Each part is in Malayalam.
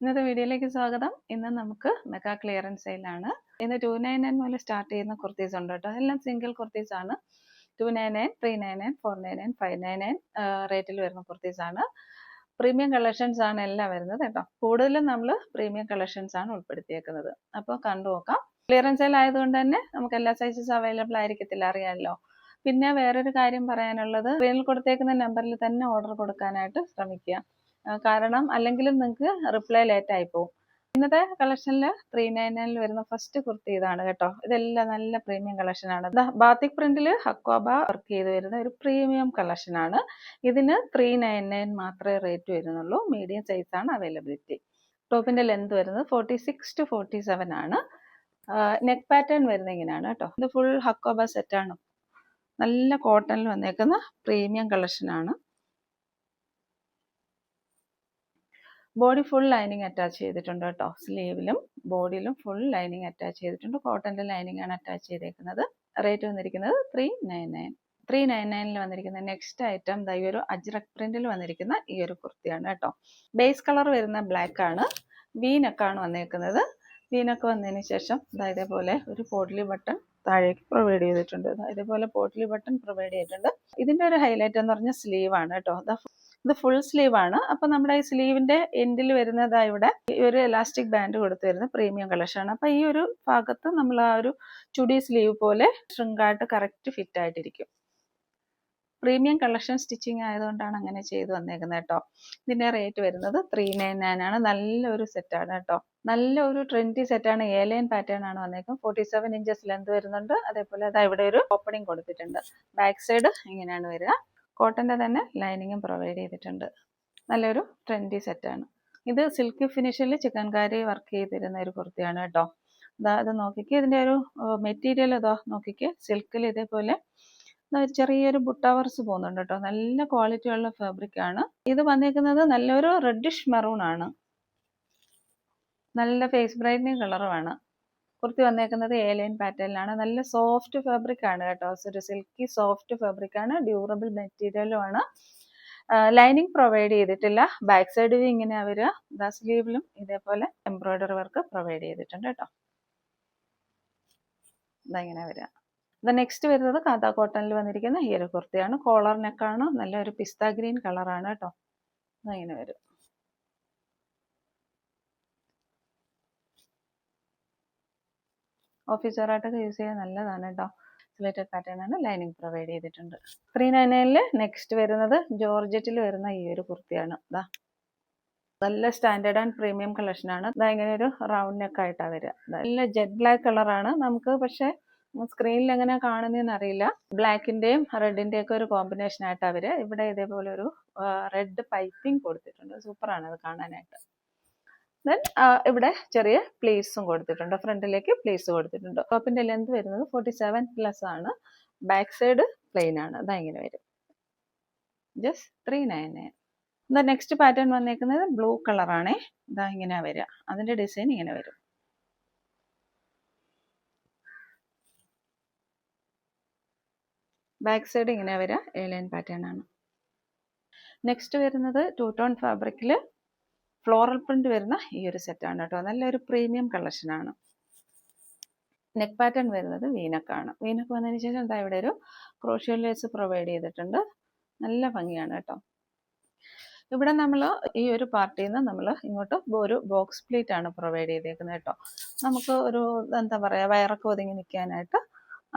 ഇന്നത്തെ വീഡിയോയിലേക്ക് സ്വാഗതം. ഇന്ന് നമുക്ക് മെഗാ ക്ലിയറൻസ് സെയിലാണ്. ഇന്ന് ടു നയൻ നയൻ മുതൽ സ്റ്റാർട്ട് ചെയ്യുന്ന കുർത്തീസ് ഉണ്ട് കേട്ടോ. എല്ലാം സിംഗിൾ കുർത്തീസ് ആണ്. Two nine nine three nine nine four nine nine five nine nine റേറ്റിൽ വരുന്ന കുർത്തീസ് ആണ്. പ്രീമിയം കളക്ഷൻസ് ആണ് എല്ലാം വരുന്നത് കേട്ടോ. കൂടുതലും നമ്മൾ പ്രീമിയം കളക്ഷൻസ് ആണ് ഉൾപ്പെടുത്തിയേക്കുന്നത്. അപ്പോൾ കണ്ടു നോക്കാം. ക്ലിയറൻസ് സെയിൽ ആയതുകൊണ്ട് തന്നെ നമുക്ക് എല്ലാ സൈസസ് അവൈലബിൾ ആയിരിക്കത്തില്ല അറിയാമല്ലോ. പിന്നെ വേറൊരു കാര്യം പറയാനുള്ളത് സ്ക്രീനിൽ കൊടുത്തേക്കുന്ന നമ്പറിൽ തന്നെ ഓർഡർ കൊടുക്കാനായിട്ട് ശ്രമിക്കുക. കാരണം അല്ലെങ്കിലും നിങ്ങൾക്ക് റിപ്ലൈ ലേറ്റ് ആയി പോകും ഇന്നത്തെ കളക്ഷനിൽ ത്രീ നയൻ നയനിൽ വരുന്ന ഫസ്റ്റ് കുർത്തി ഇതാണ് കേട്ടോ. ഇതെല്ലാം നല്ല പ്രീമിയം ദാ ബാത്തിക് പ്രിന്റിൽ ഹക്വാബ വർക്ക് ചെയ്ത് വരുന്ന ഒരു പ്രീമിയം കളക്ഷൻ ആണ്. ഇതിന് ത്രീ നയൻ നയൻ മാത്രമേ റേറ്റ് വരുന്നുള്ളൂ. മീഡിയം സൈസ് ആണ് അവൈലബിലിറ്റി ടോപ്പിന്റെ ലെന്ത് വരുന്നത് forty six to forty seven ആണ്. നെക്ക് പാറ്റേൺ വരുന്ന ഇങ്ങനെയാണ് കേട്ടോ. ഇത് ഫുൾ ഹക്കോബ സെറ്റ് ആണ്. നല്ല കോട്ടണിൽ വന്നേക്കുന്ന premium collection body full lining attach ചെയ്തിട്ടുണ്ട് കേട്ടോ. സ്ലീവിലും ബോഡിയിലും ഫുൾ ലൈനിങ് അറ്റാച്ച് ചെയ്തിട്ടുണ്ട്. കോട്ടന്റെ ലൈനിങ് ആണ് അറ്റാച്ച് ചെയ്തേക്കുന്നത്. റേറ്റ് വന്നിരിക്കുന്നത് three nine nine three nine നയനിൽ വന്നിരിക്കുന്ന നെക്സ്റ്റ് ഐറ്റം ദൈവ ഒരു അജ്രക് പ്രിന്റിൽ വന്നിരിക്കുന്ന ഈ ഒരു കുർത്തിയാണ് കേട്ടോ. ബേസ് കളർ വരുന്ന ബ്ലാക്ക് ആണ്. വീനക്കാണ് വന്നേക്കുന്നത്. വീനക്ക് വന്നതിന് ശേഷം ഇതേപോലെ ഒരു പോട്ടിലി ബട്ടൺ താഴേക്ക് പ്രൊവൈഡ് ചെയ്തിട്ടുണ്ട്. ഇതേപോലെ പോട്ടിലി ബട്ടൺ പ്രൊവൈഡ് ചെയ്തിട്ടുണ്ട്. ഇതിന്റെ ഒരു ഹൈലൈറ്റ് എന്ന് പറഞ്ഞ സ്ലീവ് ആണ് കേട്ടോ. ഇത് ഫുൾ സ്ലീവ് ആണ്. അപ്പൊ നമ്മുടെ ഈ സ്ലീവിന്റെ എൻഡിൽ വരുന്നതാ ഇവിടെ ഈ ഒരു എലാസ്റ്റിക് ബാൻഡ് കൊടുത്തു വരുന്ന പ്രീമിയം കളക്ഷൻ ആണ് അപ്പൊ ഈ ഒരു ഭാഗത്ത് നമ്മൾ ആ ഒരു ചുടി സ്ലീവ് പോലെ ശൃംഗായിട്ട് കറക്റ്റ് ഫിറ്റ് ആയിട്ടിരിക്കും. പ്രീമിയം കളക്ഷൻ സ്റ്റിച്ചിങ് ആയതുകൊണ്ടാണ് അങ്ങനെ ചെയ്തു വന്നേക്കുന്നത് കേട്ടോ. ഇതിന്റെ റേറ്റ് വരുന്നത് ത്രീ നയൻ നയൻ ആണ്. നല്ലൊരു സെറ്റാണ് കേട്ടോ. നല്ല ഒരു ട്രെൻഡി സെറ്റാണ് എ ലൈൻ പാറ്റേൺ ആണ് വന്നേക്കുന്നത്. ഫോർട്ടി സെവൻ ഇഞ്ചസ് ലെന്ത് വരുന്നുണ്ട്. അതേപോലെ അതാ ഇവിടെ ഒരു ഓപ്പണിംഗ് കൊടുത്തിട്ടുണ്ട്. ബാക്ക് സൈഡ് ഇങ്ങനെയാണ് വരിക. കോട്ടന്റെ തന്നെ ലൈനിങ്ങും പ്രൊവൈഡ് ചെയ്തിട്ടുണ്ട്. നല്ലൊരു ട്രെൻഡി സെറ്റാണ് ഇത് സിൽക്ക് ഫിനിഷിൽ ചിക്കൻകാരി വർക്ക് ചെയ്തിരുന്ന ഒരു കുർത്തിയാണ് കേട്ടോ. അതാ ഇത് നോക്കിക്ക് ഇതിന്റെ ഒരു മെറ്റീരിയൽ ഇതോ നോക്കിക്ക്. സിൽക്കിൽ ഇതേപോലെ ചെറിയൊരു ബുട്ടാവർസ് പോകുന്നുണ്ട് കേട്ടോ. നല്ല ക്വാളിറ്റി ഉള്ള ഫാബ്രിക് ആണ്. ഇത് വന്നിരിക്കുന്നത് നല്ലൊരു റെഡിഷ് മെറൂൺ ആണ്. നല്ല ഫേസ് ബ്രൈറ്റനിങ് കളറുമാണ് കുർത്തി വന്നേക്കുന്നത് ഏലൈൻ പാറ്റേണിലാണ് നല്ല സോഫ്റ്റ് ഫാബ്രിക് ആണ് കേട്ടോ. ഒരു സിൽക്കി സോഫ്റ്റ് ഫാബ്രിക് ആണ്. ഡ്യൂറബിൾ മെറ്റീരിയലും ആണ്. ലൈനിങ് പ്രൊവൈഡ് ചെയ്തിട്ടില്ല. ബാക്ക് സൈഡ് ഇങ്ങനെ അവർ ദാ സ്ലീവിലും ഇതേപോലെ എംബ്രോയിഡറി വർക്ക് പ്രൊവൈഡ് ചെയ്തിട്ടുണ്ട് കേട്ടോ. ഇതങ്ങനെ വരിക ഇത് നെക്സ്റ്റ് വരുന്നത് കാതാ കോട്ടണിൽ വന്നിരിക്കുന്ന ഈ കുർത്തിയാണ്. കോളർ നെക്കാണ് നല്ലൊരു പിസ്ത ഗ്രീൻ കളറാണ് കേട്ടോ. അതങ്ങനെ വരും. ഓഫീസറായിട്ടൊക്കെ യൂസ് ചെയ്യാൻ നല്ലതാണ് കേട്ടോ സ്ലേറ്റഡ് പാറ്റേൺ ആണ് ലൈനിങ് പ്രൊവൈഡ് ചെയ്തിട്ടുണ്ട്. ത്രീ നയൻ നയനിൽ നെക്സ്റ്റ് വരുന്നത് ജോർജറ്റിൽ വരുന്ന ഈ ഒരു കുർത്തിയാണ്. ഇതാ നല്ല സ്റ്റാൻഡേർഡ് ആൻഡ് പ്രീമിയം കളക്ഷൻ ആണ്. ഇതാ ഇങ്ങനെ ഒരു റൗണ്ട് നെക്ക് ആയിട്ടാണ് വരിക. നല്ല ജെറ്റ് ബ്ലാക്ക് കളറാണ് നമുക്ക് പക്ഷേ സ്ക്രീനിൽ എങ്ങനെ കാണുന്നതെന്ന് അറിയില്ല. ബ്ലാക്കിന്റെയും റെഡിന്റെയും ഒക്കെ ഒരു കോമ്പിനേഷൻ ആയിട്ട് അവർ ഇവിടെ ഇതേപോലെ ഒരു റെഡ് പൈപ്പിംഗ് കൊടുത്തിട്ടുണ്ട്. സൂപ്പറാണ് അത് കാണാനായിട്ട്. ദെൻ ഇവിടെ ചെറിയ പ്ലേസും കൊടുത്തിട്ടുണ്ട്. ഫ്രണ്ടിലേക്ക് പ്ലേസ് കൊടുത്തിട്ടുണ്ട്. ടോപ്പിന്റെ ലെന്ത് വരുന്നത് ഫോർട്ടി സെവൻ പ്ലസ് ആണ്. ബാക്ക് സൈഡ് പ്ലെയിൻ ആണ്. അതാ ഇങ്ങനെ വരും. ജസ്റ്റ് ത്രീ നയൻ നയൻ എന്താ നെക്സ്റ്റ് പാറ്റേൺ വന്നേക്കുന്നത് ബ്ലൂ കളറാണേ ഇതാ ഇങ്ങനെ വരിക അതിന്റെ ഡിസൈൻ ഇങ്ങനെ വരും. ബാക്ക് സൈഡ് ഇങ്ങനെ വരിക ഏലൈൻ പാറ്റേൺ ആണ്. നെക്സ്റ്റ് വരുന്നത് ടൂ ടോൺ ഫാബ്രിക്കിൽ ഫ്ലോറൽ പ്രിന്റ് വരുന്ന ഈ ഒരു സെറ്റാണ് കേട്ടോ. നല്ലൊരു പ്രീമിയം കളക്ഷൻ ആണ്. നെക്ക് പാറ്റേൺ വരുന്നത് വീനക്കാണ് വീനക്ക് വന്നതിന് ശേഷം എന്താ ഇവിടെ ഒരു ക്രോഷ്യോ ലേസ് പ്രൊവൈഡ് ചെയ്തിട്ടുണ്ട്. നല്ല ഭംഗിയാണ് കേട്ടോ. ഇവിടെ നമ്മൾ ഈ ഒരു പാർട്ടിയിൽ നിന്ന് നമ്മൾ ഇങ്ങോട്ട് ഒരു ബോക്സ് പ്ലേറ്റ് ആണ് പ്രൊവൈഡ് ചെയ്തേക്കുന്നത് കേട്ടോ. നമുക്ക് ഒരു എന്താ പറയുക വയറൊക്കെ ഒതുങ്ങി നിൽക്കാനായിട്ട്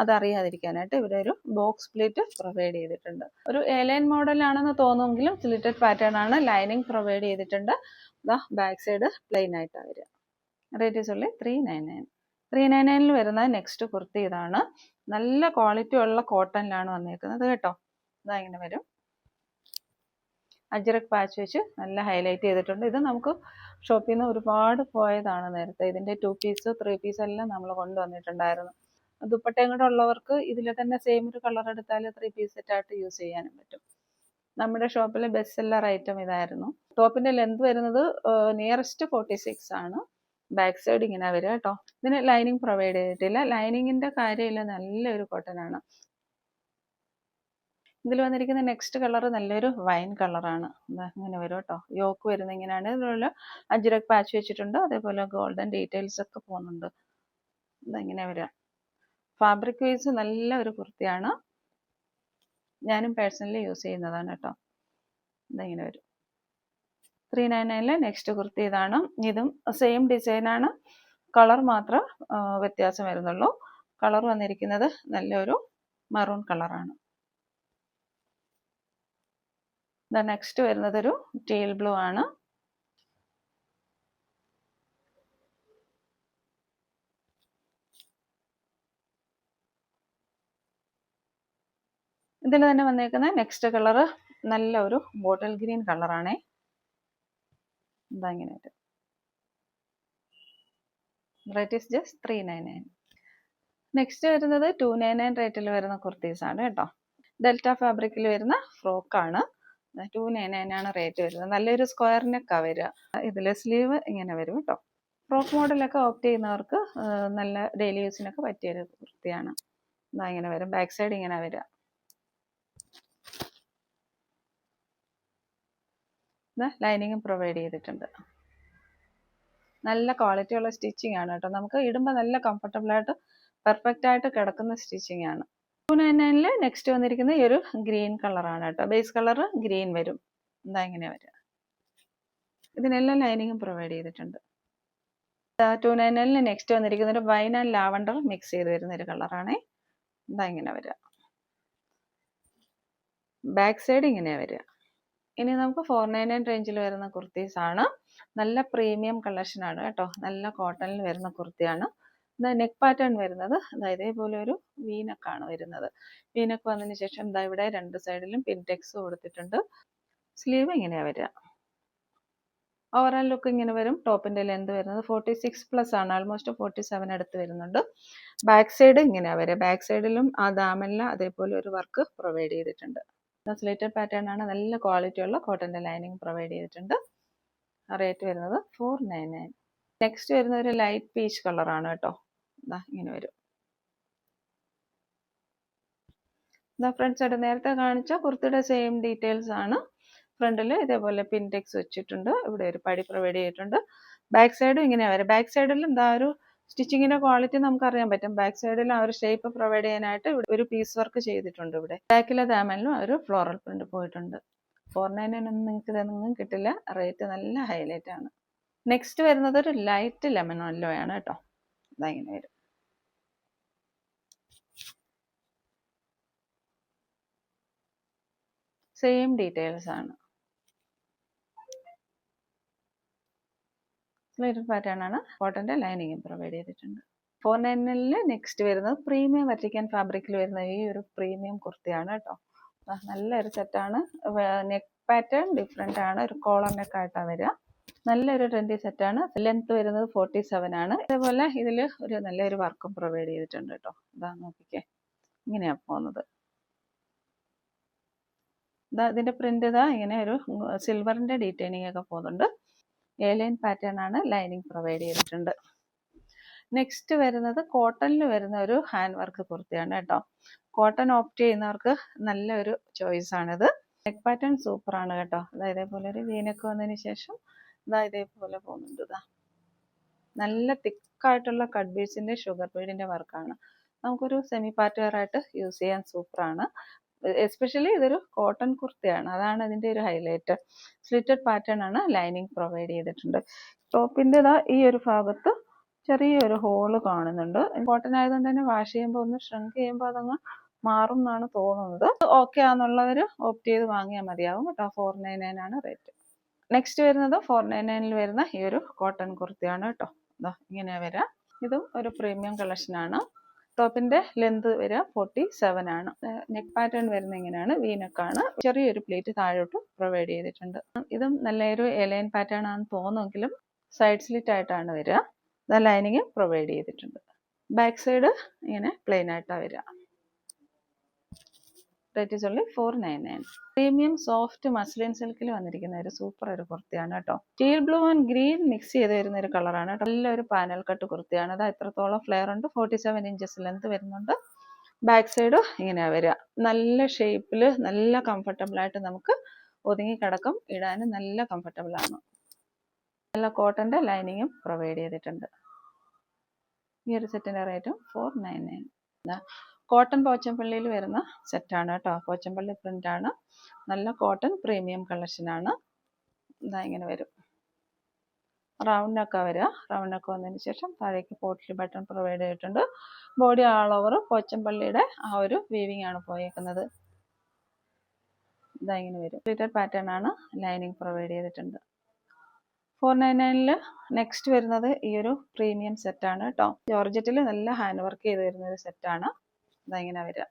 അതറിയാതിരിക്കാനായിട്ട് ഇവിടെ ഒരു ബോക്സ് പ്ലേറ്റ് പ്രൊവൈഡ് ചെയ്തിട്ടുണ്ട്. ഒരു എലൈൻ മോഡലാണെന്ന് തോന്നുമെങ്കിലും സ്ലിറ്റഡ് പാറ്റേൺ ആണ് ലൈനിങ് പ്രൊവൈഡ് ചെയ്തിട്ടുണ്ട്. ദാ ബാക്ക് സൈഡ് പ്ലെയിൻ ആയിട്ടാണ് വരിക. റേറ്റ് ചൊല്ലി three nine nine three nine നയനിൽ വരുന്ന നെക്സ്റ്റ് കുർത്തി ഇതാണ്. നല്ല ക്വാളിറ്റി ഉള്ള കോട്ടണിലാണ് വന്നേക്കുന്നത് കേട്ടോ. ഇതാ ഇങ്ങനെ വരും. അജ്രക് പാച്ച് വെച്ച് നല്ല ഹൈലൈറ്റ് ചെയ്തിട്ടുണ്ട്. ഇത് നമുക്ക് ഷോപ്പിൽ നിന്ന് ഒരുപാട് പോയതാണ് നേരത്തെ. ഇതിന്റെ ടു പീസ് ത്രീ പീസ് എല്ലാം നമ്മൾ കൊണ്ടുവന്നിട്ടുണ്ടായിരുന്നു. ദുപ്പട്ടയും കൂടെ ഉള്ളവർക്ക് ഇതിൽ തന്നെ സെയിം ഒരു കളർ എടുത്താൽ ത്രീ പീസ് സെറ്റ് ആയിട്ട് യൂസ് ചെയ്യാനും പറ്റും. നമ്മുടെ ഷോപ്പിലെ ബെസ്റ്റ് സെല്ലർ ഐറ്റം ഇതായിരുന്നു. ടോപ്പിന്റെ ലെന്ത് വരുന്നത് നിയറസ്റ്റ് ഫോർട്ടി സിക്സ് ആണ്. ബാക്ക് സൈഡ് ഇങ്ങനെ വരിക കേട്ടോ ഇതിന് ലൈനിങ് പ്രൊവൈഡ് ചെയ്തിട്ടില്ല. ലൈനിങ്ങിന്റെ കാര്യമില്ല. നല്ലൊരു കോട്ടൺ ആണ്. ഇതിൽ വന്നിരിക്കുന്ന നെക്സ്റ്റ് കളർ നല്ലൊരു വൈൻ കളറാണ് ഇങ്ങനെ വരും കേട്ടോ യോക്ക് വരുന്ന ഇങ്ങനെയാണ്. ഇതിലുള്ള അജ്രക് പാച്ച് വെച്ചിട്ടുണ്ട്. അതേപോലെ ഗോൾഡൻ ഡീറ്റെയിൽസ് ഒക്കെ പോകുന്നുണ്ട്. ഇതെങ്ങനെ വരിക. ഫാബ്രിക് വൈസ് നല്ല ഒരു കുർത്തിയാണ്. ഞാനും പേഴ്സണലി യൂസ് ചെയ്യുന്നതാണ് കേട്ടോ. ഇതെങ്ങനെ വരും. ത്രീ നയൻ നയനിലെ നെക്സ്റ്റ് കുർത്തി ഇതാണ്. ഇതും സെയിം ഡിസൈനാണ് കളർ മാത്രം വ്യത്യാസം വരുന്നുള്ളൂ. കളർ വന്നിരിക്കുന്നത് നല്ലൊരു മറൂൺ കളറാണ് നെക്സ്റ്റ് വരുന്നത് ഒരു ടീൽ ബ്ലൂ ആണ്. ഇതിൽ തന്നെ വന്നേക്കുന്ന നെക്സ്റ്റ് കളർ നല്ല ഒരു ബോട്ടിൽ ഗ്രീൻ കളറാണേ എന്താ ഇങ്ങനെ rate is just three nine nine next വരുന്നത് ടു നയൻ നയൻ റേറ്റിൽ വരുന്ന കുർത്തീസ് ആണ് കേട്ടോ. ഡെൽറ്റ ഫാബ്രിക്കിൽ വരുന്ന ഫ്രോക്കാണ് ടു നയൻ നയൻ ആണ് റേറ്റ് വരുന്നത്. നല്ലൊരു സ്ക്വയർ നെക്കാണ് വരിക ഇതിൽ സ്ലീവ് ഇങ്ങനെ വരും കേട്ടോ. ഫ്രോക്ക് മോഡലൊക്കെ ഓപ്റ്റ് ചെയ്യുന്നവർക്ക് നല്ല ഡെയിലി യൂസിനൊക്കെ പറ്റിയൊരു കുർത്തിയാണ്. ഇതാ ഇങ്ങനെ വരും. ബാക്ക് സൈഡ് ഇങ്ങനെ വരിക ലൈനിങ്ങും പ്രൊവൈഡ് ചെയ്തിട്ടുണ്ട്. നല്ല ക്വാളിറ്റി ഉള്ള സ്റ്റിച്ചിങ് ആണ് കേട്ടോ. നമുക്ക് ഇടുമ്പോൾ നല്ല കംഫർട്ടബിൾ ആയിട്ട് പെർഫെക്റ്റ് ആയിട്ട് കിടക്കുന്ന സ്റ്റിച്ചിങ് ആണ്. ടു നയൻ നയനിൽ നെക്സ്റ്റ് വന്നിരിക്കുന്ന ഈ ഒരു ഗ്രീൻ കളറാണ് കേട്ടോ. ബേസ് കളർ ഗ്രീൻ വരും. എന്താ ഇങ്ങനെ വരിക ഇതിനെല്ലാം ലൈനിങ്ങും പ്രൊവൈഡ് ചെയ്തിട്ടുണ്ട്. ടു നയൻ നയനിൽ നെക്സ്റ്റ് വന്നിരിക്കുന്ന ഒരു വൈൻ ആൻഡ് ലാവണ്ടർ മിക്സ് ചെയ്ത് വരുന്ന ഒരു കളറാണേ എന്താ ഇങ്ങനെ വരിക ബാക്ക് സൈഡ് ഇങ്ങനെയാണ് വരിക ഇനി നമുക്ക് ഫോർ നയൻ നയൻ റേഞ്ചിൽ വരുന്ന കുർത്തീസ് ആണ്. നല്ല പ്രീമിയം കളക്ഷൻ ആണ് കേട്ടോ. നല്ല കോട്ടണിൽ വരുന്ന കുർത്തിയാണ്. നെക്ക് പാറ്റേൺ വരുന്നത്. അതായത് ഇതേപോലെ ഒരു വീനക്കാണ് വരുന്നത്. വീനക്ക് വന്നതിന് ശേഷം ഇതാ ഇവിടെ രണ്ട് സൈഡിലും പിൻടെക്സ് കൊടുത്തിട്ടുണ്ട്. സ്ലീവ് ഇങ്ങനെയാണ് വരിക. ഓവറോൾ ലുക്ക് ഇങ്ങനെ വരും. ടോപ്പിന്റെ ലെന്ത് വരുന്നത് ഫോർട്ടി സിക്സ് പ്ലസ് ആണ്. ആൾമോസ്റ്റ് ഫോർട്ടി സെവൻ അടുത്ത് വരുന്നുണ്ട്. ബാക്ക് സൈഡ് ഇങ്ങനെയാണ് വരിക. ബാക്ക് സൈഡിലും ആ ദാമെല്ലാം അതേപോലെ ഒരു വർക്ക് പ്രൊവൈഡ് ചെയ്തിട്ടുണ്ട്. സ്ലേറ്റഡ് പാറ്റേൺ ആണ് നല്ല ക്വാളിറ്റി ഉള്ള കോട്ടന്റെ ലൈനിങ് പ്രൊവൈഡ് ചെയ്തിട്ടുണ്ട്. റേറ്റ് വരുന്നത് ഫോർ നയൻ നയൻ നെക്സ്റ്റ് വരുന്ന ഒരു ലൈറ്റ് പീച്ച് കളറാണ് കേട്ടോ. ഇതാ ഇങ്ങനെ വരും. ഇതാ ഫ്രണ്ട്സ് ആയിട്ട് നേരത്തെ കാണിച്ച കുർത്തിയുടെ സെയിം ഡീറ്റെയിൽസ് ആണ്. ഫ്രണ്ടിൽ ഇതേപോലെ പിൻടെക്സ് വെച്ചിട്ടുണ്ട്. ഇവിടെ ഒരു പടി പ്രൊവൈഡ് ചെയ്തിട്ടുണ്ട്. ബാക്ക് സൈഡും ഇങ്ങനെ വരും. ബാക്ക് സൈഡിൽ എന്താ ഒരു സ്റ്റിച്ചിങ്ങിന്റെ ക്വാളിറ്റി നമുക്ക് അറിയാൻ പറ്റും. ബാക്ക് സൈഡിൽ ആ ഒരു ഷേപ്പ് പ്രൊവൈഡ് ചെയ്യാനായിട്ട് ഒരു പീസ് വർക്ക് ചെയ്തിട്ടുണ്ട് ഇവിടെ. ബാക്കിലെ ദാമലിനും ഒരു ഫ്ലോറൽ പ്രിന്റ് പോയിട്ടുണ്ട്. ഫോർ ഒന്നും നിങ്ങൾക്ക് ഇതൊന്നും കിട്ടില്ല. റേറ്റ് നല്ല ഹൈലൈറ്റ് ആണ്. നെക്സ്റ്റ് വരുന്നത് ഒരു ലൈറ്റ് ലെമൺ യെല്ലോ ആണ് കേട്ടോ. ഇതങ്ങനെ വരും. സെയിം ഡീറ്റെയിൽസ് ആണ്. സ്ലൈറ്റഡ് പാറ്റേൺ ആണ് കോട്ടന്റെ ലൈനിങ്ങും പ്രൊവൈഡ് ചെയ്തിട്ടുണ്ട്. ഫോർ നയനിൽ നെക്സ്റ്റ് വരുന്നത് പ്രീമിയം വറ്റിക്കാൻ ഫാബ്രിക്കിൽ വരുന്ന ഈ ഒരു പ്രീമിയം കുർത്തിയാണ് കേട്ടോ നല്ലൊരു സെറ്റാണ് നെക്ക് പാറ്റേൺ ഡിഫറെന്റ് ആണ്. ഒരു കോളർ നെക്ക് ആയിട്ടാണ് വരിക നല്ലൊരു ട്രെൻഡി സെറ്റാണ് ലെങ്ത് വരുന്നത് ഫോർട്ടി സെവൻ ആണ്. അതേപോലെ ഇതിൽ ഒരു നല്ലൊരു വർക്കും പ്രൊവൈഡ് ചെയ്തിട്ടുണ്ട് കേട്ടോ ഇതാ നോക്കിക്കേ. ഇങ്ങനെയാണ് പോകുന്നത്. ഇതാ ഇതിന്റെ പ്രിന്റ് ഇതാ ഇങ്ങനെ ഒരു സിൽവറിന്റെ ഡീറ്റെയിനിങ് ഒക്കെ പോകുന്നുണ്ട്. ഏലൈൻ പാറ്റേൺ ആണ് ലൈനിങ് പ്രൊവൈഡ് ചെയ്തിട്ടുണ്ട്. നെക്സ്റ്റ് വരുന്നത് കോട്ടണിൽ വരുന്ന ഒരു ഹാൻഡ് വർക്ക് കുർത്തിയാണ് കേട്ടോ. കോട്ടൺ ഓപ്റ്റ് ചെയ്യുന്നവർക്ക് നല്ലൊരു ചോയ്സ് ആണിത്. നെക്ക് പാറ്റേൺ സൂപ്പർ ആണ് കേട്ടോ. അതായത് ഇതേപോലെ ഒരു വീനൊക്കെ വന്നതിന് ശേഷം ഇതാ ഇതേപോലെ പോകുന്നുണ്ട് ഇതാ നല്ല തിക്കായിട്ടുള്ള കട്ട് ബീസിന്റെ ഷുഗർ ബീഡിന്റെ വർക്കാണ് നമുക്കൊരു സെമി പാർട്ടി ആയിട്ട് യൂസ് ചെയ്യാൻ സൂപ്പറാണ് എസ്പെഷ്യലി ഇതൊരു കോട്ടൺ കുർത്തിയാണ്. അതാണ് ഇതിന്റെ ഒരു ഹൈലൈറ്റ് സ്ലിറ്റഡ് പാറ്റേൺ ആണ് ലൈനിങ് പ്രൊവൈഡ് ചെയ്തിട്ടുണ്ട്. ടോപ്പിന്റെ ഈ ഒരു ഭാഗത്ത് ചെറിയൊരു ഹോൾ കാണുന്നുണ്ട്. കോട്ടൺ ആയതുകൊണ്ട് തന്നെ വാഷ് ചെയ്യുമ്പോൾ ഒന്ന് ഷ്രിങ്ക് ചെയ്യുമ്പോൾ അതങ്ങ് മാറും എന്നാണ് തോന്നുന്നത്. ഓക്കെ ആണെന്നുള്ളവർ ഓപ്റ്റ് ചെയ്ത് വാങ്ങിയാൽ മതിയാവും കേട്ടോ. ഫോർ നയൻ നയൻ ആണ് റേറ്റ് നെക്സ്റ്റ് വരുന്നത് ഫോർ നയൻ നയനിൽ വരുന്ന ഈ ഒരു കോട്ടൺ കുർത്തിയാണ് കേട്ടോ. ഇങ്ങനെ വരാം. ഇതും ഒരു പ്രീമിയം കളക്ഷനാണ് ടോപ്പിന്റെ ലെന്ത് വരിക ഫോർട്ടി സെവൻ ആണ് നെക്ക് പാറ്റേൺ വരുന്ന ഇങ്ങനെയാണ് വീനക്കാണ്. ചെറിയൊരു പ്ലേറ്റ് താഴോട്ട് പ്രൊവൈഡ് ചെയ്തിട്ടുണ്ട്. ഇതും നല്ലൊരു എലൈൻ പാറ്റേൺ ആണെന്ന് തോന്നുമെങ്കിലും സൈഡ് സ്ലിറ്റ് ആയിട്ടാണ് വരിക. ലൈനിങ് പ്രൊവൈഡ് ചെയ്തിട്ടുണ്ട്. ബാക്ക് സൈഡ് ഇങ്ങനെ പ്ലെയിൻ ആയിട്ടാണ് വരിക. Rate is only four nine nine premium soft muslin സിൽക്കിൽ വന്നിരിക്കുന്ന ഒരു സൂപ്പർ ഒരു കുർത്തിയാണ് കേട്ടോ teal blue and green mix ചെയ്ത് വരുന്ന ഒരു കളറാണ് നല്ലൊരു പാനൽ കട്ട് കുർത്തിയാണ്. അത് എത്രത്തോളം ഫ്ലെയർ ഉണ്ട്. ഫോർട്ടി സെവൻ ഇഞ്ചസ് ലെന്ത് വരുന്നുണ്ട് ബാക്ക് സൈഡ് ഇങ്ങനെയാണ് വരിക. നല്ല ഷേപ്പിൽ നല്ല കംഫർട്ടബിൾ ആയിട്ട് നമുക്ക് ഒതുങ്ങി കിടക്കും. ഇടാനും നല്ല കംഫർട്ടബിൾ ആണ്. നല്ല കോട്ടന്റെ ലൈനിങ്ങും പ്രൊവൈഡ് ചെയ്തിട്ടുണ്ട്. ഈ ഒരു സെറ്റിന്റെ റേറ്റും ഫോർ നയൻ നയൻ കോട്ടൺ പോച്ചമ്പള്ളിയിൽ വരുന്ന സെറ്റാണ് കേട്ടോ പോച്ചമ്പള്ളി പ്രിന്റ് ആണ്. നല്ല കോട്ടൺ പ്രീമിയം കളക്ഷനാണ് ഇതാ ഇങ്ങനെ വരും. റൗണ്ട് നെക്കാ വരിക. റൗണ്ട് നെക്ക് വന്നതിന് ശേഷം താഴേക്ക് പോട്ടിൽ ബട്ടൺ പ്രൊവൈഡ് ചെയ്തിട്ടുണ്ട്. ബോഡി ആൾ ഓവർ പോച്ചമ്പള്ളിയുടെ ആ ഒരു വീവിംഗ് ആണ് പോയേക്കുന്നത്. ഇതാ ഇങ്ങനെ വരും. റിപ്പീറ്റഡ് പാറ്റേൺ ആണ് ലൈനിങ് പ്രൊവൈഡ് ചെയ്തിട്ടുണ്ട്. ഫോർ നയൻ നയനിൽ നെക്സ്റ്റ് വരുന്നത് ഈ ഒരു പ്രീമിയം സെറ്റാണ് കേട്ടോ ജോർജറ്റിൽ നല്ല ഹാൻഡ് വർക്ക് ചെയ്ത് വരുന്ന ഒരു സെറ്റാണ് ഇതാ ഇങ്ങനെ വരിക.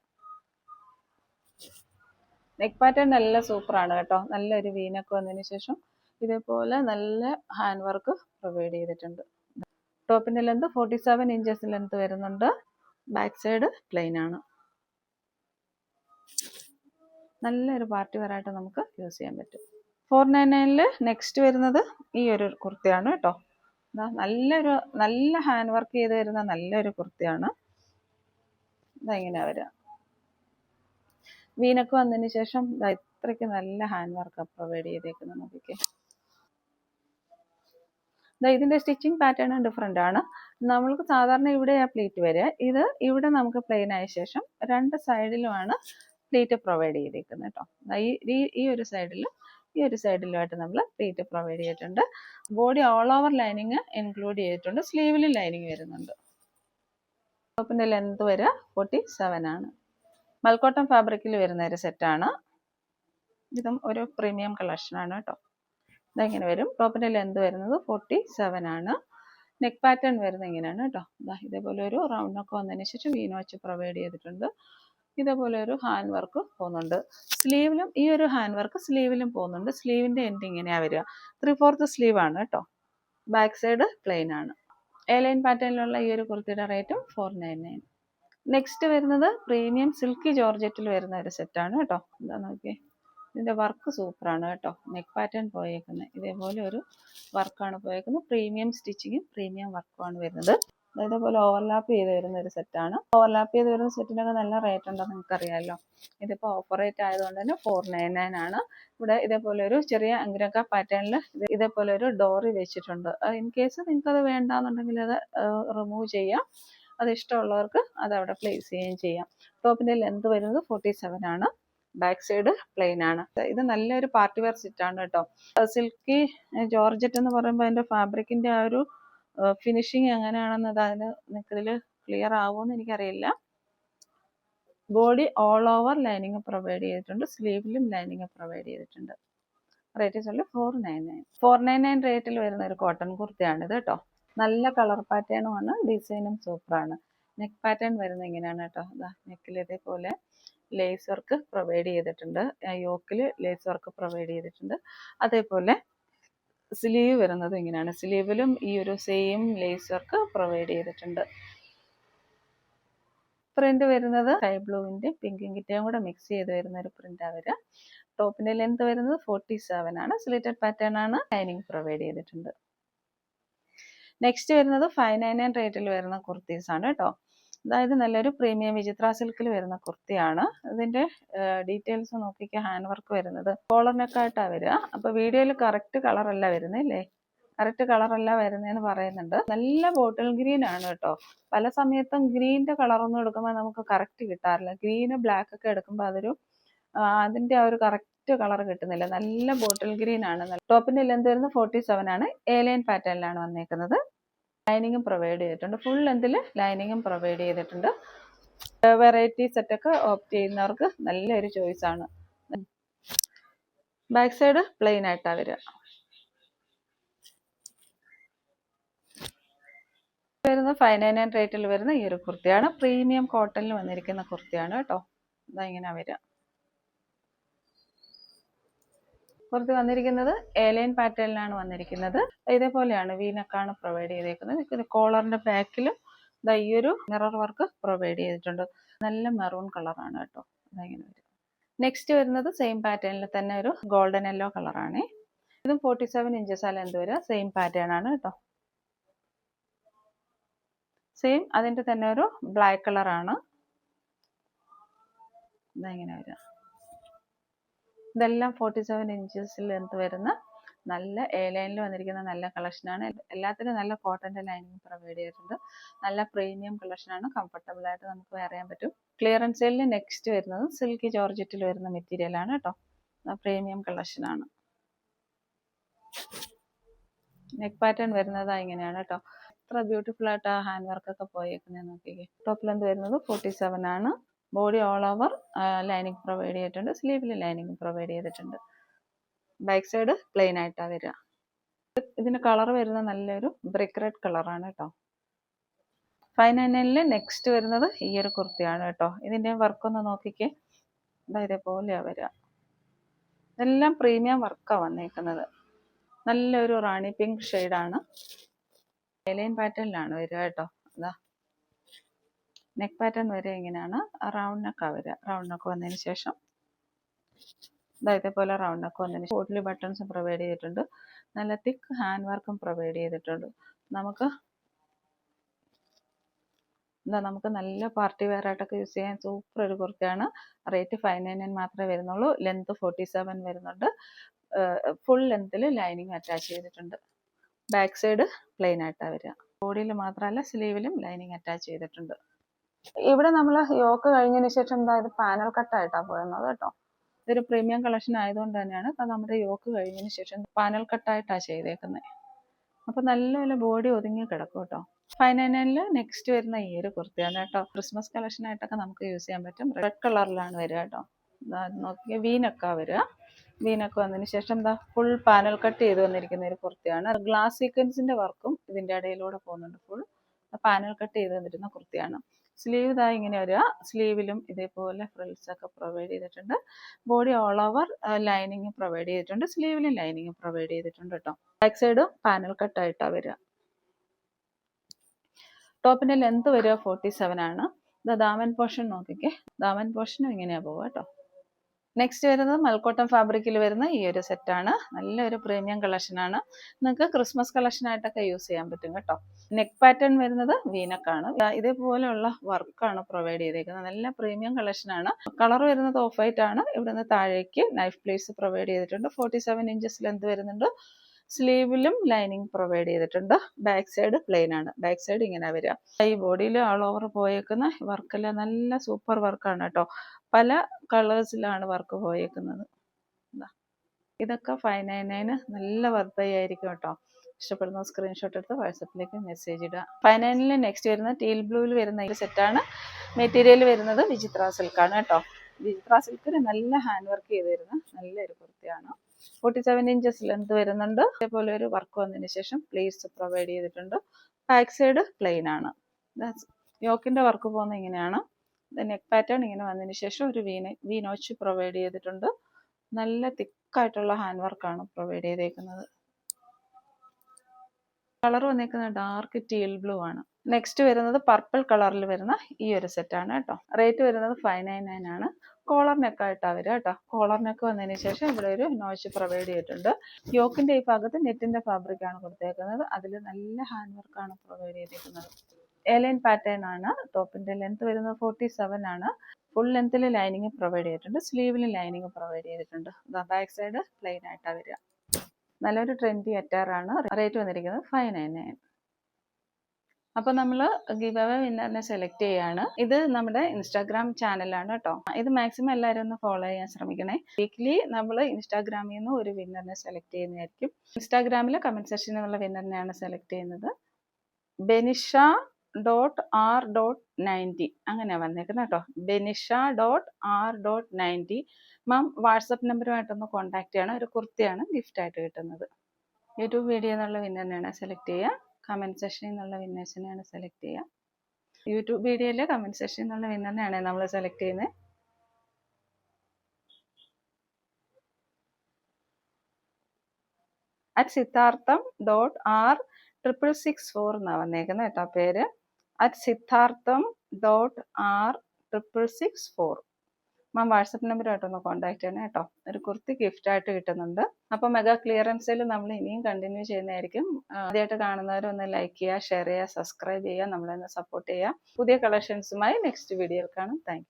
നെക്ക് പാറ്റേൺ നല്ല സൂപ്പറാണ് കേട്ടോ. നല്ലൊരു വീനൊക്കെ വന്നതിന് ശേഷം ഇതേപോലെ നല്ല ഹാൻഡ് വർക്ക് പ്രൊവൈഡ് ചെയ്തിട്ടുണ്ട്. ടോപ്പിന്റെ length forty seven inches length വരുന്നുണ്ട്. ബാക്ക് സൈഡ് പ്ലെയിൻ ആണ്. നല്ലൊരു പാർട്ടി വെയറായിട്ട് നമുക്ക് യൂസ് ചെയ്യാൻ പറ്റും. ഫോർ നയൻ നയനിൽ നെക്സ്റ്റ് വരുന്നത് ഈ ഒരു കുർത്തിയാണ് കേട്ടോ. നല്ലൊരു നല്ല ഹാൻഡ് വർക്ക് ചെയ്ത് വരുന്ന നല്ലൊരു കുർത്തിയാണ്. ഇതാ ഇങ്ങനെ വരിക വീനക്ക് വന്നതിന് ശേഷം ഇതാ ഇത്രയ്ക്ക് നല്ല ഹാൻഡ് വർക്ക് പ്രൊവൈഡ് ചെയ്തേക്കുന്നത് നോക്കിക്കേ. ഇതിന്റെ സ്റ്റിച്ചിങ് പാറ്റേൺ ഡിഫറെന്റ് ആണ്. നമ്മൾക്ക് സാധാരണ ഇവിടെ ആ പ്ലേറ്റ് വരിക ഇത് ഇവിടെ നമുക്ക് പ്ലെയിൻ ആയ ശേഷം രണ്ട് സൈഡിലുമാണ് പ്ലേറ്റ് പ്രൊവൈഡ് ചെയ്തേക്കുന്നത് കേട്ടോ ഈ- ഈ ഒരു സൈഡിലും ഈ ഒരു സൈഡിലുമായിട്ട് നമ്മൾ പ്ലേറ്റ് പ്രൊവൈഡ് ചെയ്തിട്ടുണ്ട്. Body all over lining include ചെയ്തിട്ടുണ്ട്. സ്ലീവിൽ ലൈനിങ് വരുന്നുണ്ട്. ടോപ്പിന്റെ ലെങ്ത് വരിക ഫോർട്ടി സെവൻ ആണ് മൽക്കോട്ടൺ ഫാബ്രിക്കിൽ വരുന്ന ഒരു സെറ്റാണ് ഇതും ഒരു പ്രീമിയം കളക്ഷനാണ് കേട്ടോ. ഇതെങ്ങനെ വരും? ടോപ്പിന്റെ ലെങ്ത് വരുന്നത് ഫോർട്ടി സെവൻ ആണ്. നെക്ക് പാറ്റേൺ വരുന്നത് ഇങ്ങനെയാണ് കേട്ടോ. ഇതാ ഇതേപോലെ ഒരു റൗണ്ട് ഒക്കെ വന്നതിന് ശേഷം വീനോ വെച്ച് പ്രൊവൈഡ് ചെയ്തിട്ടുണ്ട്. ഇതേപോലെ ഒരു ഹാൻഡ് വർക്ക് പോകുന്നുണ്ട്. സ്ലീവിലും ഈ ഒരു ഹാൻഡ് വർക്ക് സ്ലീവിലും പോകുന്നുണ്ട്. സ്ലീവിന്റെ എൻഡ് ഇങ്ങനെയാ വരിക. ത്രീ ഫോർത്ത് സ്ലീവാണ് കേട്ടോ. ബാക്ക് സൈഡ് പ്ലെയിൻ ആണ്. എ ലൈൻ പാറ്റേണിലുള്ള ഈ ഒരു കുർത്തിയുടെ റേറ്റും ഫോർ നയൻ നയൻ നെക്സ്റ്റ് വരുന്നത് പ്രീമിയം സിൽക്കി ജോർജറ്റിൽ വരുന്ന ഒരു സെറ്റാണ് കേട്ടോ. എന്താ നോക്കിയേ. ഇതിന്റെ വർക്ക് സൂപ്പറാണ് കേട്ടോ. നെക്ക് പാറ്റേൺ പോയേക്കുന്നത് ഇതേപോലെ ഒരു വർക്കാണ് പോയേക്കുന്നത് പ്രീമിയം സ്റ്റിച്ചിങ്ങും പ്രീമിയം വർക്കുമാണ് വരുന്നത്. ഇതേപോലെ ഓവർലാപ്പ് ചെയ്ത് വരുന്ന ഒരു സെറ്റാണ് ഓവർലാപ്പ് ചെയ്ത് വരുന്ന സെറ്റിനൊക്കെ നല്ല റേറ്റ് ഉണ്ടെന്ന് നിങ്ങൾക്ക് അറിയാമല്ലോ ഇതിപ്പോൾ ഓഫർ റേറ്റ് ആയതുകൊണ്ട് തന്നെ ഫോർ നയൻ നയൻ ആണ്. ഇവിടെ ഇതേപോലെ ഒരു ചെറിയ അങ്കിരക്ക പാറ്റേണിൽ ഇതേപോലെ ഒരു ഡോറി വെച്ചിട്ടുണ്ട്. ഇൻ കേസ് നിങ്ങൾക്ക് അത് വേണ്ടാന്നുണ്ടെങ്കിൽ അത് റിമൂവ് ചെയ്യാം. അത് ഇഷ്ടമുള്ളവർക്ക് അത് അവിടെ പ്ലേസ് ചെയ്യുകയും ചെയ്യാം. ടോപ്പിന്റെ ലെന്ത് വരുന്നത് ഫോർട്ടി സെവൻ ആണ്. ബാക്ക് സൈഡ് പ്ലെയിൻ ആണ്. ഇത് നല്ലൊരു പാർട്ടി വെയർ സെറ്റ് ആണ് കേട്ടോ. സിൽക്കി ജോർജറ്റ് എന്ന് പറയുമ്പോൾ അതിന്റെ ഫാബ്രിക്കിന്റെ ആ ഒരു ഫിനിഷിങ് എങ്ങനെയാണെന്നത് അതിന് നിൽക്കതിൽ ക്ലിയർ ആവുമെന്ന് എനിക്കറിയില്ല. Body all over lining provide ചെയ്തിട്ടുണ്ട്. സ്ലീവിലും ലൈനിങ് പ്രൊവൈഡ് ചെയ്തിട്ടുണ്ട്. റേറ്റ് ചൊല്ലി four nine nine four nine nine റേറ്റിൽ വരുന്ന ഒരു കോട്ടൺ കുർത്തിയാണ് ഇത് കേട്ടോ നല്ല കളർ പാറ്റേണും ആണ് ഡിസൈനും സൂപ്പറാണ് നെക്ക് പാറ്റേൺ വരുന്നത് ഇങ്ങനെയാണ് കേട്ടോ നെക്കിൽ ഇതേപോലെ ലേസ് വർക്ക് പ്രൊവൈഡ് ചെയ്തിട്ടുണ്ട്. യോക്കിൽ ലേസ് വർക്ക് പ്രൊവൈഡ് ചെയ്തിട്ടുണ്ട്. അതേപോലെ സ്ലീവ് വരുന്നത് ഇങ്ങനെയാണ്. സ്ലീവിലും ഈ ഒരു സെയിം ലേസ് വർക്ക് പ്രൊവൈഡ് ചെയ്തിട്ടുണ്ട്. പ്രിന്റ് വരുന്നത് സ്കൈ ബ്ലൂവിന്റെ പിങ്കും കിറ്റയും കൂടെ മിക്സ് ചെയ്ത് വരുന്ന ഒരു പ്രിന്റാണ് വരിക. ടോപ്പിന്റെ ലെങ്ത് വരുന്നത് ഫോർട്ടി സെവൻ ആണ്. സ്ലിറ്റഡ് പാറ്റേൺ ആണ് ലൈനിങ് പ്രൊവൈഡ് ചെയ്തിട്ടുണ്ട്. നെക്സ്റ്റ് വരുന്നത് ഫൈവ് നയൻ നയൻ റേറ്റിൽ വരുന്ന കുർത്തീസ് ആണ് കേട്ടോ അതായത് നല്ലൊരു പ്രീമിയം വിചിത്ര സിൽക്കിൽ വരുന്ന കുർത്തിയാണ്. ഇതിന്റെ ഡീറ്റെയിൽസ് നോക്കിക്കുക ഹാൻഡ് വർക്ക് വരുന്നത്. കോളറിനൊക്കെയായിട്ടാണ് വരിക. അപ്പൊ വീഡിയോയിൽ കറക്റ്റ് വരുന്നത് അല്ലേ? കറക്റ്റ് കളർ അല്ല വരുന്നതെന്ന് പറയുന്നുണ്ട്. നല്ല ബോട്ടിൽ ഗ്രീൻ ആണ് കേട്ടോ. പല സമയത്തും ഗ്രീനിന്റെ കളറൊന്നും എടുക്കുമ്പോൾ നമുക്ക് കറക്റ്റ് കിട്ടാറില്ല. ഗ്രീന് ബ്ലാക്ക് ഒക്കെ എടുക്കുമ്പോൾ അതൊരു അതിന്റെ ആ ഒരു കറക്റ്റ് കളർ കിട്ടുന്നില്ല. നല്ല ബോട്ടിൽ ഗ്രീൻ ആണ്. ടോപ്പിന്റെ ലെന്ത് വരുന്നത് ഫോർട്ടി സെവൻ ആണ് എ ലൈൻ പാറ്റേണിലാണ് വന്നേക്കുന്നത്. ലൈനിങ്ങും പ്രൊവൈഡ് ചെയ്തിട്ടുണ്ട്. ഫുൾ ലെന്തിൽ ലൈനിങ്ങും പ്രൊവൈഡ് ചെയ്തിട്ടുണ്ട്. വെറൈറ്റി സെറ്റൊക്കെ ഓപ്റ്റ് ചെയ്യുന്നവർക്ക് നല്ലൊരു ചോയ്സ് ആണ്. ബാക്ക് സൈഡ് പ്ലെയിൻ ആയിട്ടാണ് വരിക. വരുന്ന ഫൈവ് നയൻ നയൻ റേറ്റിൽ വരുന്ന ഈ ഒരു കുർത്തിയാണ്. പ്രീമിയം കോട്ടണിൽ വന്നിരിക്കുന്ന കുർത്തിയാണ് കേട്ടോ. ഇതാ ഇങ്ങനെ വരിക. കുർത്തി വന്നിരിക്കുന്നത് ഏലൈൻ പാറ്റേണിലാണ് വന്നിരിക്കുന്നത്. ഇതേപോലെയാണ് വീനക്കാണ് പ്രൊവൈഡ് ചെയ്തേക്കുന്നത്. കോളറിന്റെ ബാക്കിലും ഇതാ ഈ ഒരു മിറർ വർക്ക് പ്രൊവൈഡ് ചെയ്തിട്ടുണ്ട്. നല്ല മെറൂൺ കളറാണ് കേട്ടോ. അതങ്ങനെ വരും. നെക്സ്റ്റ് വരുന്നത് സെയിം പാറ്റേണിൽ തന്നെ ഒരു ഗോൾഡൻ യെല്ലോ കളറാണ്. ഇതും ഫോർട്ടി സെവൻ ഇഞ്ചസ് അല്ല എന്ത് വരിക സെയിം പാറ്റേൺ ആണ് കേട്ടോ. സെയിം അതിന്റെ തന്നെ ഒരു ബ്ലാക്ക് കളറാണ്. ഇതാ ഇങ്ങനെ വരിക ഇതെല്ലാം ഫോർട്ടി സെവൻ ഇഞ്ചസിൽ എന്ത് വരുന്ന നല്ല എ ലൈനിൽ വന്നിരിക്കുന്ന നല്ല കളക്ഷനാണ് എല്ലാത്തിനും നല്ല കോട്ടന്റെ ലൈനിങ് പ്രൊവൈഡ് ചെയ്തിട്ടുണ്ട്. നല്ല പ്രീമിയം കളക്ഷനാണ് കംഫർട്ടബിൾ ആയിട്ട് നമുക്ക് വെയർ ചെയ്യാൻ പറ്റും. ക്ലിയറൻസ് സെല്ലിൽ നെക്സ്റ്റ് വരുന്നത് സിൽക്കി ജോർജറ്റിൽ വരുന്ന മെറ്റീരിയൽ ആണ് കേട്ടോ പ്രീമിയം കളക്ഷനാണ് നെക്ക് പാറ്റേൺ വരുന്നത് ഇങ്ങനെയാണ് കേട്ടോ എത്ര ബ്യൂട്ടിഫുൾ ആയിട്ട് ആ ഹാൻഡ് വർക്ക് ഒക്കെ പോയേക്കുന്നത് നോക്കിക്കേ. ടോപ്പ് ലെന്ത് വരുന്നത് ഫോർട്ടി സെവൻ ആണ്. Body all over lining provide ചെയ്തിട്ടുണ്ട്. സ്ലീവിൽ ലൈനിങ് പ്രൊവൈഡ് ചെയ്തിട്ടുണ്ട്. ബാക്ക് സൈഡ് പ്ലെയിൻ ആയിട്ടാണ് വരിക. ഇതിന് കളർ വരുന്ന നല്ലൊരു ബ്രിക്ക് റെഡ് കളറാണ് കേട്ടോ ഫൈവ് നയൻ നയനിൽ നെക്സ്റ്റ് വരുന്നത് ഈ ഒരു കുർത്തിയാണ് കേട്ടോ ഇതിന്റെ വർക്കൊന്ന് നോക്കിക്കേ. ഇതാ ഇതേപോലെയാണ് വരിക. ഇതെല്ലാം പ്രീമിയം വർക്കാണ് വന്നേക്കുന്നത്. നല്ലൊരു റാണി പിങ്ക് ഷെയ്ഡാണ് ഏലൈൻ പാറ്റേണിലാണ് വരിക കേട്ടോ അതാ നെക്ക് പാറ്റേൺ വരെ ഇങ്ങനെയാണ് റൗണ്ട് നെക്കാണ് വരിക റൗണ്ട് നെക്ക് വന്നതിന് ശേഷം ഇതാ ഇതേപോലെ റൗണ്ട് നെക്ക് വന്നതിന് ഷോട്ടിൽ ബട്ടൺസും പ്രൊവൈഡ് ചെയ്തിട്ടുണ്ട്. നല്ല തിക്ക് ഹാൻഡ് വർക്കും പ്രൊവൈഡ് ചെയ്തിട്ടുണ്ട്. നമുക്ക് എന്താ നമുക്ക് നല്ല പാർട്ടി വെയർ ആയിട്ടൊക്കെ യൂസ് ചെയ്യാൻ സൂപ്പർ ഒരു കുർത്തയാണ് റേറ്റ് ഫൈവ് നയൻ നയൻ മാത്രമേ വരുന്നുള്ളൂ. ലെങ്ത് ഫോർട്ടി സെവൻ വരുന്നുണ്ട്. ഫുൾ ലെങ്ത്തിൽ ലൈനിങ് അറ്റാച്ച് ചെയ്തിട്ടുണ്ട്. ബാക്ക് സൈഡ് പ്ലെയിൻ ആയിട്ടാണ് വരിക. ബോഡിയിൽ മാത്രമല്ല സ്ലീവിലും ലൈനിങ് അറ്റാച്ച് ചെയ്തിട്ടുണ്ട്. ഇവിടെ നമ്മൾ യോക്ക് കഴിഞ്ഞതിന് ശേഷം എന്താ ഇത് പാനൽ കട്ടായിട്ടാണ് പോയിരുന്നത് കേട്ടോ. ഇതൊരു പ്രീമിയം കളക്ഷൻ ആയതുകൊണ്ട് തന്നെയാണ്. അത് നമ്മുടെ യോക്ക് കഴിഞ്ഞതിന് ശേഷം പാനൽ കട്ടായിട്ടാണ് ചെയ്തേക്കുന്നത് അപ്പോൾ നല്ലപോലെ ബോഡി ഒതുങ്ങി കിടക്കും കേട്ടോ. ഫൈവ് നയൻ നെക്സ്റ്റ് വരുന്ന ഈ ഒരു കുർത്തിയാണ് കേട്ടോ. ക്രിസ്മസ് കളക്ഷൻ ആയിട്ടൊക്കെ നമുക്ക് യൂസ് ചെയ്യാൻ പറ്റും. റെഡ് കളറിലാണ് വരിക കേട്ടോ. നോക്കിയാൽ വീനൊക്കെ വരിക. വീനൊക്കെ വന്നതിന് ശേഷം എന്താ ഫുൾ പാനൽ കട്ട് ചെയ്ത് വന്നിരിക്കുന്ന ഒരു കുർത്തിയാണ്. ഗ്ലാസ് സീക്വൻസിന്റെ വർക്കും ഇതിന്റെ ഇടയിലൂടെ പോകുന്നുണ്ട് ഫുൾ പാനൽ കട്ട് ചെയ്ത് വന്നിരുന്ന കുർത്തിയാണ്. സ്ലീവ് ഇതാ ഇങ്ങനെ വരിക. സ്ലീവിലും ഇതേപോലെ ഫ്രിൽസ് ഒക്കെ പ്രൊവൈഡ് ചെയ്തിട്ടുണ്ട്. Body all over lining provide ചെയ്തിട്ടുണ്ട്. സ്ലീവിലും ലൈനിങ് പ്രൊവൈഡ് ചെയ്തിട്ടുണ്ട് കേട്ടോ ബാക്ക് സൈഡും പാനൽ കട്ടായിട്ടാണ് വരിക. ടോപ്പിന്റെ ലെന്ത് വരിക ഫോർട്ടി സെവൻ ആണ്. ദാമൻ പോർഷൻ നോക്കിക്കേ. ദാമൻ പോർഷനും ഇങ്ങനെയാ പോവുക കേട്ടോ നെക്സ്റ്റ് വരുന്നത് മൽക്കോട്ടം ഫാബ്രിക്കിൽ വരുന്ന ഈ ഒരു സെറ്റാണ് നല്ലൊരു പ്രീമിയം കളക്ഷനാണ് നിങ്ങൾക്ക് ക്രിസ്മസ് കളക്ഷൻ ആയിട്ടൊക്കെ യൂസ് ചെയ്യാൻ പറ്റും കേട്ടോ. നെക്ക് പാറ്റേൺ വരുന്നത് വീനക്കാണ് ഇതേപോലെയുള്ള വർക്കാണ് പ്രൊവൈഡ് ചെയ്തേക്കുന്നത്. നല്ല പ്രീമിയം കളക്ഷനാണ് കളർ വരുന്നത് ഓഫ് വൈറ്റ് ആണ്. ഇവിടുന്ന് താഴേക്ക് നൈഫ് പ്ലേസ് പ്രൊവൈഡ് ചെയ്തിട്ടുണ്ട്. ഫോർട്ടി സെവൻ ഇഞ്ചസ് ലെന്ത് വരുന്നുണ്ട്. സ്ലീവിലും ലൈനിങ് പ്രൊവൈഡ് ചെയ്തിട്ടുണ്ട്. ബാക്ക് സൈഡ് പ്ലെയിൻ ആണ്. ബാക്ക് സൈഡ് ഇങ്ങനെ വരിക. ഈ ബോഡിയിൽ ആൾ ഓവർ പോയേക്കുന്ന വർക്കെല്ലാം നല്ല സൂപ്പർ വർക്കാണ് കേട്ടോ. പല കളേഴ്സിലാണ് വർക്ക് പോയേക്കുന്നത്. ഇതൊക്കെ ഫൈവ് നയൻ നയന് നല്ല വർദ്ധയായിരിക്കും കേട്ടോ. ഇഷ്ടപ്പെടുന്ന സ്ക്രീൻഷോട്ട് എടുത്ത് വാട്സപ്പിലേക്ക് മെസ്സേജ് ഇടുക. ഫൈവ് നയനിൽ നെക്സ്റ്റ് വരുന്ന ടീൽ ബ്ലൂവിൽ വരുന്ന ഈ സെറ്റാണ് മെറ്റീരിയൽ വരുന്നത് വിചിത്ര സിൽക്കാണ് കേട്ടോ. വിചിത്ര സിൽക്കിന് നല്ല ഹാൻഡ് വർക്ക് ചെയ്ത് വരുന്ന നല്ലൊരു കുർത്തിയാണ്. ഫോർട്ടി സെവൻ ഇഞ്ചസ് ലെങ്ത് വരുന്നുണ്ട്. അതേപോലെ ഒരു വർക്ക് വന്നതിന് ശേഷം പ്ലേറ്റ്സ് പ്രൊവൈഡ് ചെയ്തിട്ടുണ്ട്. ബാക്ക് സൈഡ് പ്ലെയിൻ ആണ്. യോക്കിന്റെ വർക്ക് പോകുന്ന ഇങ്ങനെയാണ്. നെക്ക് പാറ്റേൺ ഇങ്ങനെ വന്നതിന് ശേഷം ഒരു വീന വീനോച്ച് പ്രൊവൈഡ് ചെയ്തിട്ടുണ്ട്. നല്ല തിക്കായിട്ടുള്ള ഹാൻഡ് വർക്കാണ് പ്രൊവൈഡ് ചെയ്തേക്കുന്നത്. കളർ വന്നേക്കുന്നത് ഡാർക്ക് ടീൽ ബ്ലൂ ആണ്. നെക്സ്റ്റ് വരുന്നത് പർപ്പിൾ കളറിൽ വരുന്ന ഈ ഒരു സെറ്റാണ് കേട്ടോ. റേറ്റ് വരുന്നത് ഫൈവ് നയൻ നയൻ ആണ്. കോളർ നെക്കായിട്ടാണ് വരിക കേട്ടോ കോളർ നെക്ക് വന്നതിന് ശേഷം ഇവിടെ ഒരു നോച്ച് പ്രൊവൈഡ് ചെയ്തിട്ടുണ്ട്. യോക്കിന്റെ ഈ ഭാഗത്ത് നെറ്റിന്റെ ഫാബ്രിക് ആണ് കൊടുത്തേക്കുന്നത്. അതിൽ നല്ല ഹാൻഡ് വർക്കാണ് പ്രൊവൈഡ് ചെയ്തിരിക്കുന്നത് എലൈൻ പാറ്റേൺ ആണ്. ടോപ്പിന്റെ ലെങ്ത് വരുന്നത് ഫോർട്ടി സെവൻ ആണ് ഫുൾ ലെങ്ത്തിൽ ലൈനിങ് പ്രൊവൈഡ് ചെയ്തിട്ടുണ്ട്. സ്ലീവിൽ ലൈനിങ് പ്രൊവൈഡ് ചെയ്തിട്ടുണ്ട്. ബാക്ക് സൈഡ് പ്ലെയിൻ ആയിട്ടാണ് വരിക നല്ലൊരു ട്രെൻഡി അറ്റാറാണ് റേറ്റ് വന്നിരിക്കുന്നത് ഫൈവ് നയൻ നയൻ അപ്പോൾ നമ്മൾ ഗിവ് അവേ വിന്നറിനെ സെലക്ട് ചെയ്യാണ്. ഇത് നമ്മുടെ ഇൻസ്റ്റാഗ്രാം ചാനലാണ് കേട്ടോ ഇത് മാക്സിമം എല്ലാവരും ഒന്ന് ഫോളോ ചെയ്യാൻ ശ്രമിക്കണേ. വീക്ക്ലി നമ്മൾ ഇൻസ്റ്റാഗ്രാമിൽ നിന്ന് ഒരു വിന്നറിനെ സെലക്ട് ചെയ്യുന്നതായിരിക്കും. ഇൻസ്റ്റാഗ്രാമിലെ കമന്റ് സെക്ഷനിൽ നിന്നുള്ള വിന്നറിനെയാണ് സെലക്ട് ചെയ്യുന്നത്. Benisha dot R dot ninety. അങ്ങനെയാണ് വന്നേക്കുന്നത് കേട്ടോ Benisha dot R dot ninety. Ma'am WhatsApp നമ്പറുമായിട്ടൊന്ന് contact ചെയ്യണം. ഒരു കുർത്തിയാണ് ഗിഫ്റ്റായിട്ട് കിട്ടുന്നത്. യൂട്യൂബ് വീഡിയോ എന്നുള്ള വിന്നറിനെയാണ് സെലക്ട് ചെയ്യുക. കമന്റ് സെക്ഷനിൽ നിന്നുള്ള വിന്നേഴ്സിനെയാണ് സെലക്ട് ചെയ്യുക. യൂട്യൂബ് വീഡിയോയിൽ കമന്റ് സെക്ഷനിൽ നിന്നുള്ള വിന്നറിനെയാണ് നമ്മൾ സെലക്ട് ചെയ്യുന്നത്. At Siddhartham dot R triple six four എന്നാണ് വന്നേക്കുന്നത് കേട്ടോ പേര്. At Siddhartham dot R triple six four ma'am WhatsApp നമ്പറുമായിട്ടൊന്ന് contact ചെയ്യണം കേട്ടോ. ഒരു കുർത്തി ഗിഫ്റ്റ് ആയിട്ട് കിട്ടുന്നുണ്ട്. അപ്പോൾ മെഗാ ക്ലിയറൻസിൽ നമ്മൾ ഇനിയും കണ്ടിന്യൂ ചെയ്യുന്നതായിരിക്കും. ആദ്യമായിട്ട് കാണുന്നവരൊന്ന് ലൈക്ക് ചെയ്യുക ഷെയർ ചെയ്യുക സബ്സ്ക്രൈബ് ചെയ്യുക നമ്മളെ സപ്പോർട്ട് ചെയ്യുക. പുതിയ കളക്ഷൻസുമായി നെക്സ്റ്റ് വീഡിയോയിൽ കാണും. താങ്ക്